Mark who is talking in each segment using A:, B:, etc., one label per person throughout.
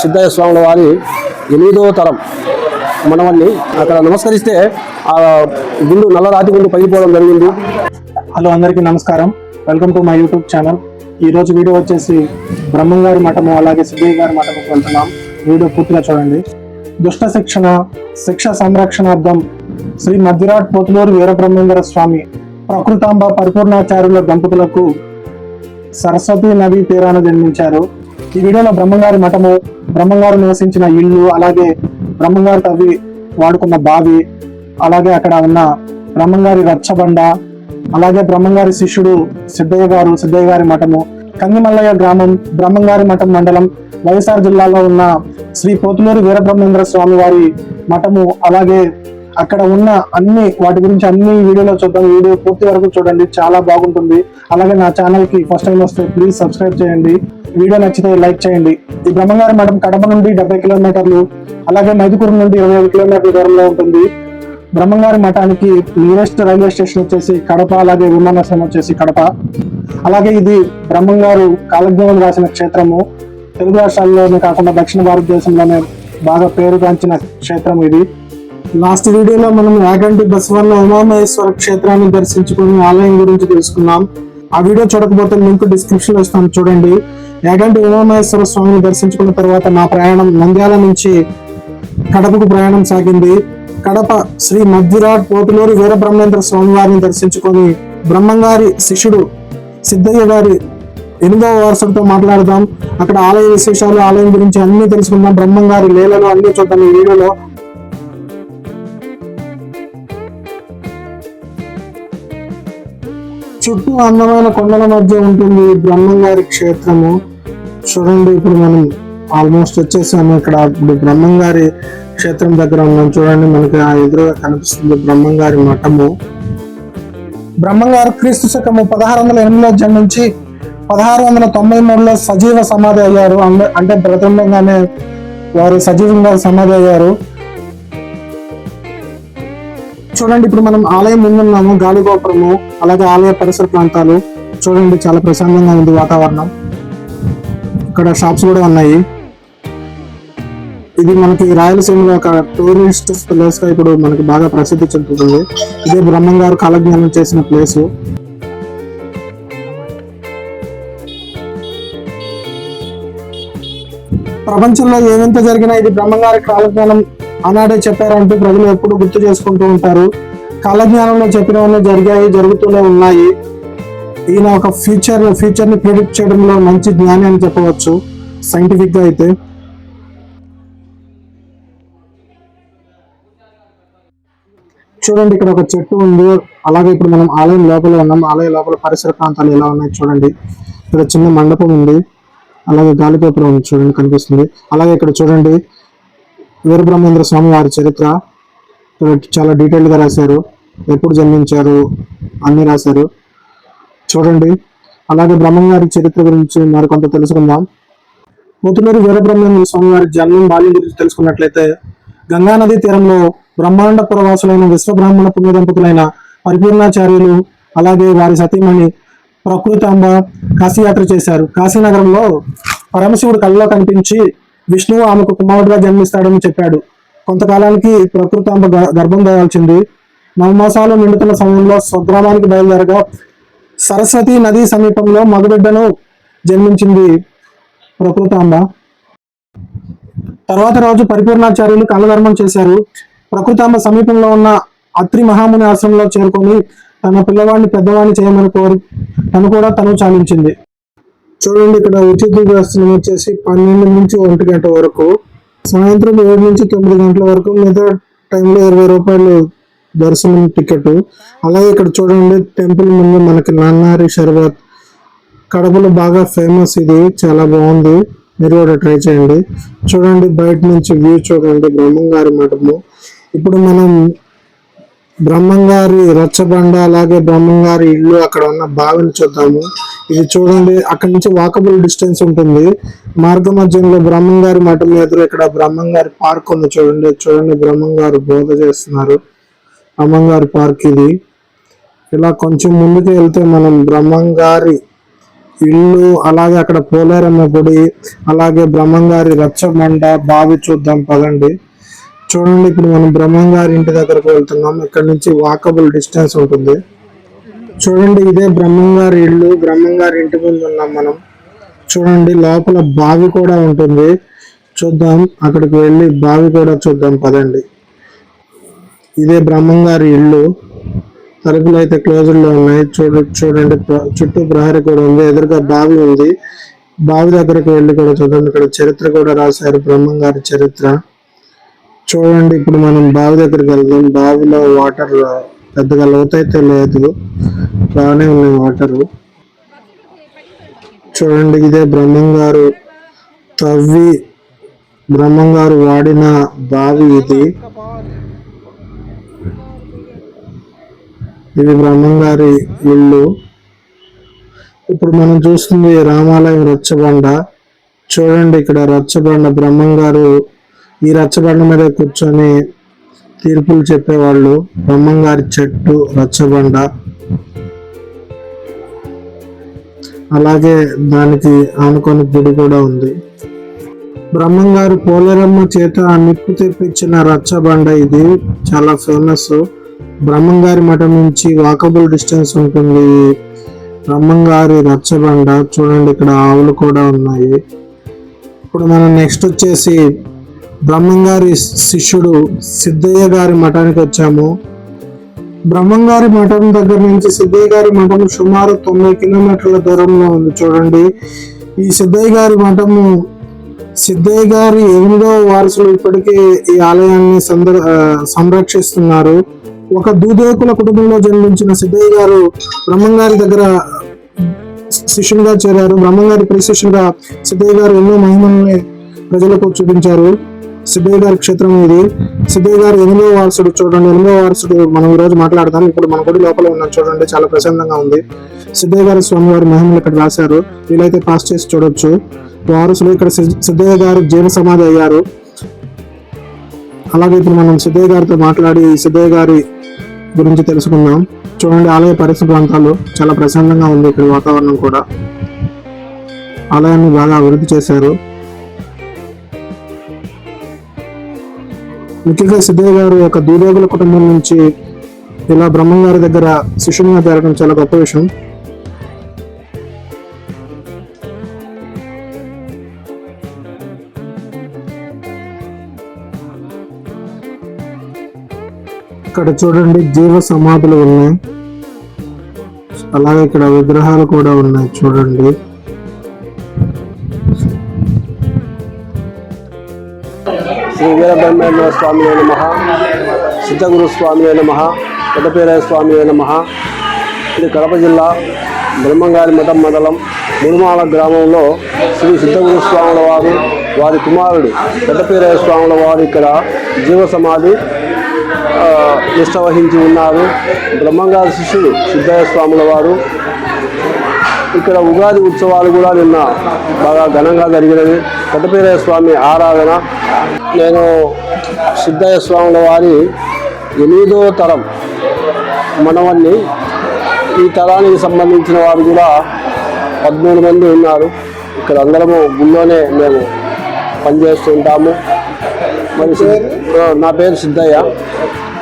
A: సిద్ధయ్య స్వాముల వారి ఎనిమిదవ తరం. మనవన్ని అక్కడ నమస్కరిస్తే ఆ గుండు నల్లరాతి గుండు పగిలిపోవడం జరిగింది.
B: హలో అందరికీ నమస్కారం. Welcome to my YouTube channel. ఈ రోజు వీడియో వచ్చేసి బ్రహ్మంగారి మఠము అలాగే సిద్ధయ్య గారి మఠముకు వెళ్తున్నాం. వీడియో పూర్తిగా చూడండి. దుష్ట శిక్షణ శిక్ష సంరక్షణార్థం శ్రీ మధ్యరాట్ పోతులూరు వీరబ్రహ్మేంద్ర స్వామి ప్రకృతాంబ పరిపూర్ణాచార్యుల దంపతులకు సరస్వతి నదీ తీరాన జన్మించారు. ఈ వీడియోలో బ్రహ్మంగారి మఠము బ్రహ్మంగారు నివసించిన ఇల్లు అలాగే బ్రహ్మంగారు తవ్వి వాడుకున్న బావి అలాగే అక్కడ ఉన్న బ్రహ్మంగారి రచ్చబండ అలాగే బ్రహ్మంగారి శిష్యుడు సిద్ధయ్య గారు సిద్ధయ్య గారి మఠము కందిమల్లయ్య గ్రామం బ్రహ్మంగారి మఠం మండలం వైఎస్ఆర్ జిల్లాలో ఉన్న శ్రీ పోతులూరు వీరబ్రహ్మేంద్ర స్వామి వారి మఠము అలాగే అక్కడ ఉన్న అన్ని వాటి గురించి అన్ని వీడియోలో చూద్దాం. వీడియో పూర్తి వరకు చూడండి. చాలా బాగుంటుంది. అలాగే నా ఛానల్కి ఫస్ట్ టైం వస్తే ప్లీజ్ సబ్స్క్రైబ్ చేయండి. వీడియో నచ్చితే లైక్ చేయండి. ఈ బ్రహ్మంగారి మఠం కడప నుండి డెబ్బై కిలోమీటర్లు అలాగే మైదుకూరు నుండి ఇరవై ఐదు కిలోమీటర్ల దూరంలో ఉంటుంది. బ్రహ్మంగారి మఠానికి నియరెస్ట్ రైల్వే స్టేషన్ వచ్చేసి కడప అలాగే విమానాశ్రయం వచ్చేసి కడప. అలాగే ఇది బ్రహ్మంగారు కాలజ్ఞానం రాసిన క్షేత్రము. తెలుగు రాష్ట్రాల్లోనే కాకుండా దక్షిణ భారతదేశంలోనే బాగా పేరుగాంచిన క్షేత్రం ఇది. లాస్ట్ వీడియోలో మనం యాగంటి బసవన్న ఉమామహేశ్వర క్షేత్రాన్ని దర్శించుకుని ఆలయం గురించి తెలుసుకున్నాం. ఆ వీడియో చూడకపోతే లింక్ డిస్క్రిప్షన్లో ఇస్తాను చూడండి. యాగంటి ఉమామహేశ్వర స్వామిని దర్శించుకున్న తర్వాత నా ప్రయాణం నంద్యాల నుంచి కడపకు ప్రయాణం సాగింది. కడప శ్రీ మధ్యరాట్ పోతులూరి వీరబ్రహ్మేంద్ర స్వామి వారిని దర్శించుకొని బ్రహ్మంగారి శిష్యుడు సిద్ధయ్య గారి ఎనిమిదవ వారసుడితో మాట్లాడదాం. అక్కడ ఆలయ విశేషాలు ఆలయం గురించి అన్ని తెలుసుకుందాం. బ్రహ్మంగారి లీలలు అన్ని చూద్దాం ఈ వీడియోలో. చుట్టూ అందమైన కొండల మధ్య ఉంటుంది బ్రహ్మంగారి క్షేత్రము. చూడండి ఇప్పుడు మనం ఆల్మోస్ట్ వచ్చేసాము. ఇక్కడ ఇప్పుడు బ్రహ్మంగారి క్షేత్రం దగ్గర ఉన్నాం. చూడండి మనకి ఆ ఎదురుగా కనిపిస్తుంది బ్రహ్మంగారి మఠము. బ్రహ్మంగారు క్రీస్తు శకము పదహారు వందల ఎనిమిదిలో జన్మించి పదహారు వందల తొంభై మూడులో సజీవ సమాధి అయ్యారు. అంటే ప్రతింబంగానే వారు సజీవంగా సమాధి అయ్యారు. చూడండి ఇప్పుడు మనం ఆలయం ముందున్నాము గాలిగోపురము అలాగే ఆలయ పరిసర ప్రాంతాలు. చూడండి చాలా ప్రశాంతంగా ఉంది వాతావరణం. ఇక్కడ షాప్స్ కూడా ఉన్నాయి. ఇది మనకి రాయలసీమలో ఒక టూరిస్ట్ ప్లేస్గా ఇప్పుడు మనకి బాగా ప్రసిద్ధి చెందుతుంది. ఇదే బ్రహ్మంగారు కాలజ్ఞానం చేసిన ప్లేస్. ప్రపంచంలో ఏమెంత జరిగినా ఇది బ్రహ్మంగారి కాలజ్ఞానం ఆనాడే చెప్పారంటూ ప్రజలు ఎప్పుడు గుర్తు చేసుకుంటూ ఉంటారు. కాలజ్ఞానంలో చెప్పినవన్నీ జరిగాయి జరుగుతూనే ఉన్నాయి. ఈయన ఒక ఫ్యూచర్ ఫ్యూచర్ని ప్రిడిక్ట్ చేయడంలో మంచి జ్ఞాని అని చెప్పవచ్చు సైంటిఫిక్గా అయితే. చూడండి ఇక్కడ ఒక చెట్టు ఉంది. అలాగే ఇప్పుడు మనం ఆలయం లోపల ఉన్నాం. ఆలయ లోపల పరిసర ప్రాంతాలు ఎలా ఉన్నాయి చూడండి. ఇక్కడ చిన్న మండపం ఉంది. అలాగే గాలిగోపురం ఉంది చూడండి కనిపిస్తుంది. అలాగే ఇక్కడ చూడండి వీరబ్రహ్మేంద్ర స్వామి వారి చరిత్ర చాలా డీటెయిల్గా రాశారు. ఎప్పుడు జన్మించారు అన్నీ రాశారు. చూడండి. అలాగే బ్రహ్మంగారి చరిత్ర గురించి మరికొంత తెలుసుకుందాం. పోతులూరు వీరబ్రహ్మేంద్ర స్వామి వారి జన్మం బాల్యం గురించి తెలుసుకున్నట్లయితే గంగానది తీరంలో బ్రహ్మాండ పురవాసులైన విశ్వబ్రాహ్మణ పుణ్యదంపతులైన పరిపూర్ణాచార్యులు అలాగే వారి సతీమణి ప్రకృతాంబ కాశీయాత్ర చేశారు. కాశీనగరంలో పరమశివుడు కళ్ళలో కనిపించి విష్ణువు ఆమెకు కుమారుడుగా జన్మిస్తాడని చెప్పాడు. కొంతకాలానికి ప్రకృతాంబ గ- గర్భం దాల్చింది. నవమాసాలు నిండుతున్న సమయంలో స్వగ్రామానికి బయలుదేరగా సరస్వతి నది సమీపంలో మగబిడ్డను జన్మించింది ప్రకృతాంబ తర్వాత రోజు పరిపూర్ణాచార్యులు కళ్ళధర్మం చేశారు. ప్రకృతాంబ సమీపంలో ఉన్న అత్రి మహాముని ఆశ్రమంలో చేరుకొని తన పిల్లవాడిని పెద్దవాడిని చేయమని కోరి తను కూడా తను చాలించింది. చూడండి ఇక్కడ ఉచిత దర్శనం వచ్చేసి పన్నెండు నుంచి ఒంటి గంట వరకు సాయంత్రం ఏడు నుంచి తొమ్మిది గంటల వరకు మిగతా టైంలో ఇరవై రూపాయలు దర్శనం టికెట్. అలాగే ఇక్కడ చూడండి టెంపుల్ ముందు మనకి నాన్నారి షర్బత్ కడపలో బాగా ఫేమస్ ఇది చాలా బాగుంది. మీరు కూడా ట్రై చేయండి. చూడండి బయట నుంచి వ్యూ చూడండి బ్రహ్మంగారి మఠము. ఇప్పుడు మనం బ్రహ్మంగారి రచ్చబండ అలాగే బ్రహ్మంగారి ఇల్లు అక్కడ ఉన్న బావిని చూద్దాము. ఇది చూడండి అక్కడ నుంచి వాకబుల్ డిస్టెన్స్ ఉంటుంది. మార్గ మధ్యంలో బ్రహ్మంగారి మఠం ఎదురు ఇక్కడ బ్రహ్మంగారి పార్క్ ఉంది చూడండి. చూడండి బ్రహ్మంగారు బోధ చేస్తున్నారు. బ్రహ్మంగారి పార్క్ ఇది. ఇలా కొంచెం ముందుకు వెళ్తే మనం బ్రహ్మంగారి ఇల్లు అలాగే అక్కడ పోలేరమ్మ గుడి అలాగే బ్రహ్మంగారి రచ్చబండ బావి చూద్దాం పదండి. చూడండి ఇప్పుడు మనం బ్రహ్మంగారి ఇంటి దగ్గరకు వెళ్తున్నాం. ఇక్కడ నుంచి వాకబుల్ డిస్టెన్స్ ఉంటుంది. చూడండి ఇదే బ్రహ్మంగారి ఇల్లు. బ్రహ్మంగారి ఇంటి ముందు ఉన్నాం మనం. చూడండి లోపల బావి కూడా ఉంటుంది. చూద్దాం అక్కడికి వెళ్ళి బావి కూడా చూద్దాం పదండి. ఇదే బ్రహ్మంగారి ఇల్లు. తలుపులు అయితే క్లోజర్లో ఉన్నాయి. చూడ చూడండి ప్ర- చుట్టూ ప్రహరీ కూడా ఉంది. ఎదురుగా బావి ఉంది. బావి దగ్గరకు వెళ్ళి కూడా చూద్దాం. ఇక్కడ చరిత్ర కూడా రాశారు బ్రహ్మంగారి చరిత్ర. చూడండి ఇప్పుడు మనం బావి దగ్గరికి వెళ్దాం. బావిలో వాటర్లో పెద్దగా లోతైతే లేదు. బాగానే ఉన్నాయి వాటర్. చూడండి ఇదే బ్రహ్మంగారు తవ్వి బ్రహ్మం గారు వాడిన బావి ఇది. ఇది బ్రహ్మం గారి ఇల్లు. ఇప్పుడు మనం చూస్తుంది రామాలయం రచ్చబండ. చూడండి ఇక్కడ రచ్చబండ బ్రహ్మం గారు ఈ రచ్చబండ మీద కూర్చొని తీర్పులు చెప్పేవాళ్ళు బ్రహ్మంగారి చెట్టు రచ్చబండ. అలాగే దానికి ఆనుకొని గుడి కూడా ఉంది. బ్రహ్మంగారు పోలేరమ్మ చేత నిప్పు తెప్పించిన రచ్చబండ ఇది చాలా ఫేమస్ బ్రహ్మంగారి మఠం నుంచి వాకబుల్ డిస్టెన్స్ ఉంటుంది. బ్రహ్మంగారి రచ్చబండ. చూడండి ఇక్కడ ఆవులు కూడా ఉన్నాయి. ఇప్పుడు మనం నెక్స్ట్ వచ్చేసి బ్రహ్మంగారి శిష్యుడు సిద్ధయ్య గారి మఠానికి వచ్చాము. బ్రహ్మంగారి మఠం దగ్గర నుంచి సిద్ధయ్య గారి మఠం సుమారు తొంభై కిలోమీటర్ల దూరంలో ఉంది చూడండి. ఈ సిద్ధయ్య గారి మఠము సిద్ధయ్య గారి ఎనిమిదవ వారసులు ఇప్పటికే ఈ ఆలయాన్ని సందర్ సంరక్షిస్తున్నారు. ఒక దూదేకుల కుటుంబంలో జన్మించిన సిద్ధయ్య గారు బ్రహ్మంగారి దగ్గర శిష్యునిగా చేరారు. బ్రహ్మంగారి ప్రియ శిష్యునిగా సిద్ధయ్య గారు ఎన్నో మహిమల్ని ప్రజలకు చూపించారు. సిద్ధయ్య గారి క్షేత్రం ఇది. సిద్ధయ్య గారు ఎనిమిదో వారసుడు చూడండి ఎనిమిదో వారసుడు మనం ఈ రోజు మాట్లాడదాం ఇప్పుడు మన గుడి లోపల ఉన్నాం చూడండి చాలా ప్రశాంతంగా ఉంది. సిద్ధయ్య గారి స్వామి వారి మహిమలు ఇక్కడ రాశారు. వీలైతే పాస్ చేసి చూడొచ్చు. వారసులు ఇక్కడ సిద్ధయ్య గారు జీవ సమాధి అయ్యారు. అలాగే ఇప్పుడు మనం సిద్ధయ్య గారితో మాట్లాడి సిద్ధయ్య గారి గురించి తెలుసుకుందాం. చూడండి ఆలయ పరిసర ప్రాంతాలు చాలా ప్రశాంతంగా ఉంది. ఇక్కడ వాతావరణం కూడా ఆలయాన్ని బాగా అభివృద్ధి చేశారు. ముఖ్యంగా సిద్ధయ్య గారు ఒక దూదేగుల కుటుంబం నుంచి ఇలా బ్రహ్మం గారి దగ్గర శిష్యునిగా చేరడం చాలా గొప్ప విషయం. ఇక్కడ చూడండి జీవ సమాధులు ఉన్నాయి. అలాగే ఇక్కడ విగ్రహాలు కూడా ఉన్నాయి చూడండి.
A: శ్రీ స్వామి నమ సిద్ధగురు స్వామి నమ పెద్దపేర స్వామి నమ ఇది కడప జిల్లా బ్రహ్మంగారి మఠం మండలం మురుమాల గ్రామంలో శ్రీ సిద్ధగురు స్వాముల వారు వారి కుమారుడు పెద్దపేర స్వాముల వారు ఇక్కడ జీవ సమాధి నిష్ట వహించి ఉన్నారు. బ్రహ్మంగారి శిష్యుడు సిద్ధయ్య స్వాముల వారు. ఇక్కడ ఉగాది ఉత్సవాలు కూడా నిన్న బాగా ఘనంగా జరిగినవి. కట్టపేరయ్య స్వామి ఆరాధన నేను సిద్ధయ్య స్వాముల వారి ఎనిమిదో తరం మనవన్ని ఈ తరానికి సంబంధించిన వారు కూడా పదమూడు మంది ఉన్నారు. ఇక్కడ అందరము గుళ్ళోనే మేము పనిచేస్తుంటాము మరి సి- ఆ, నా పేరు సిద్ధయ్య.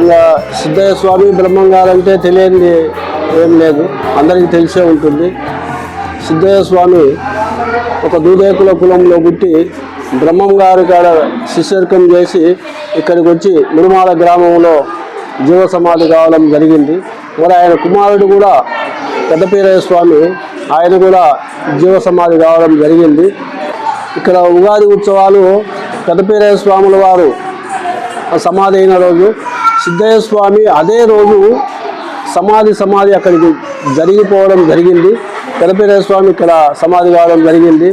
A: ఇక సిద్ధయ్య స్వామి బ్రహ్మంగారు అంటే తెలియనిది ఏం లేదు. అందరికీ తెలిసే ఉంటుంది. సిద్ధయ్య స్వామి ఒక దూదేకుల కులంలో పుట్టి బ్రహ్మం గారి కాడ శిష్యర్కం చేసి ఇక్కడికి వచ్చి మురుమాల గ్రామంలో జీవ సమాధి కావడం జరిగింది. మరి ఆయన కుమారుడు కూడా పెద్దపీరయ్య స్వామి ఆయన కూడా జీవ సమాధి కావడం జరిగింది. ఇక్కడ ఉగాది ఉత్సవాలు పెద్దపీరయ్య స్వాముల వారు సమాధి అయిన రోజు సిద్ధయ్య స్వామి అదే రోజు సమాధి సమాధి అక్కడికి జరిగిపోవడం జరిగింది. పెద్దపీరయ్య స్వామి ఇక్కడ సమాధి కావడం జరిగింది.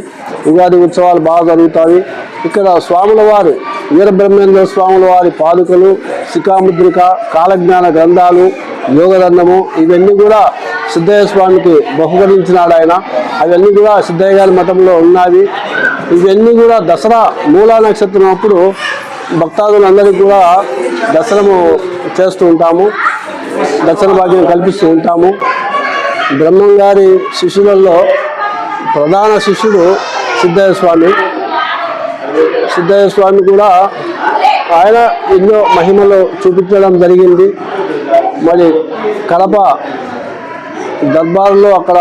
A: ఉగాది ఉత్సవాలు బాగా జరుగుతాయి. ఇక్కడ స్వాముల వారు వీరబ్రహ్మేంద్ర స్వాముల వారి పాదుకలు శిఖాముద్రిక కాలజ్ఞాన గ్రంథాలు యోగదండము ఇవన్నీ కూడా సిద్ధయ్య స్వామికి బహుకరించినాడు ఆయన. అవన్నీ కూడా సిద్ధయ్య గారి మఠంలో ఉన్నవి. ఇవన్నీ కూడా దసరా మూలా నక్షత్రం అప్పుడు భక్తాదులందరికీ కూడా దర్శనము చేస్తూ ఉంటాము. దర్శన భాగ్యం కల్పిస్తూ ఉంటాము. బ్రహ్మం గారి శిష్యులలో ప్రధాన శిష్యుడు సిద్ధయ్య స్వామి. సిద్ధయ్య స్వామి కూడా ఆయన ఎన్నో మహిమలు చూపించడం జరిగింది. మరి కడప దర్బార్లో అక్కడ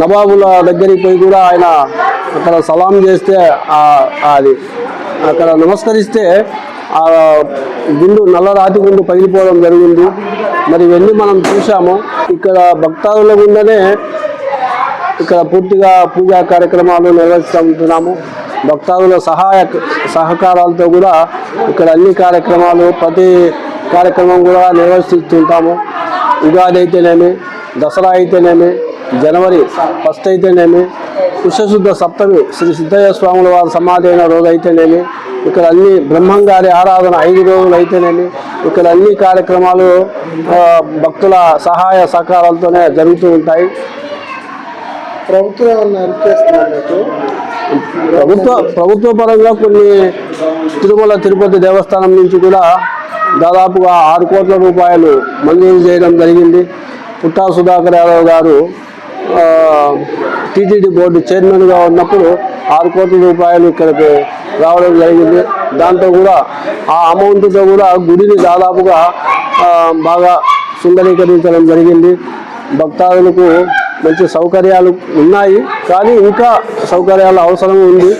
A: నవాబుల దగ్గరికి పోయి కూడా ఆయన అక్కడ సలాం చేస్తే అది అక్కడ నమస్కరిస్తే ఆ గుండు నల్ల రాతి గుండు పగిలిపోవడం జరిగింది. మరి ఇవన్నీ మనం చూసాము ఇక్కడ భక్తాదుల గుండెనే ఇక్కడ పూర్తిగా పూజా కార్యక్రమాలు నిర్వహిస్తుంటున్నాము భక్తాదుల సహాయ సహకారాలతో కూడా ఇక్కడ అన్ని కార్యక్రమాలు ప్రతి కార్యక్రమం కూడా నిర్వహిస్తుంటాము. ఉగాది అయితేనేమి దసరా అయితేనేమి జనవరి ఫస్ట్ అయితేనేమి పుష్యశుద్ధ సప్తమి శ్రీ సిద్ధయ్య స్వాముల వారి సమాధి అయిన రోజు అయితేనేమి ఇక్కడ అన్ని బ్రహ్మంగారి ఆరాధన ఐదు రోజులు అయితేనేమి ఇక్కడ అన్ని కార్యక్రమాలు భక్తుల సహాయ సహకారాలతోనే జరుగుతూ ఉంటాయి.
B: ప్రభుత్వ
A: ప్రభుత్వ పరంగా కొన్ని తిరుమల తిరుపతి దేవస్థానం నుంచి కూడా దాదాపుగా ఆరు కోట్ల రూపాయలు మంజూరు చేయడం జరిగింది. పుట్టా సుధాకర్ యాదవ్ గారు టీటీడీ బోర్డు చైర్మన్గా ఉన్నప్పుడు ఆరు కోట్ల రూపాయలు ఇక్కడికి రావడం జరిగింది. దాంతో కూడా ఆ అమౌంట్తో కూడా గుడిని దాదాపుగా బాగా సుందరీకరించడం జరిగింది. భక్తాదులకు మంచి సౌకర్యాలు ఉన్నాయి. కానీ ఇంకా సౌకర్యాల అవసరం ఉంది.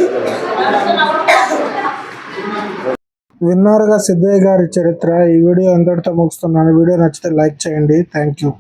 B: విన్నారుగా సిద్ధయ్య గారి చరిత్ర. ఈ వీడియో అందరితో ముగుస్తున్నాను. వీడియో నచ్చితే లైక్ చేయండి. Thank you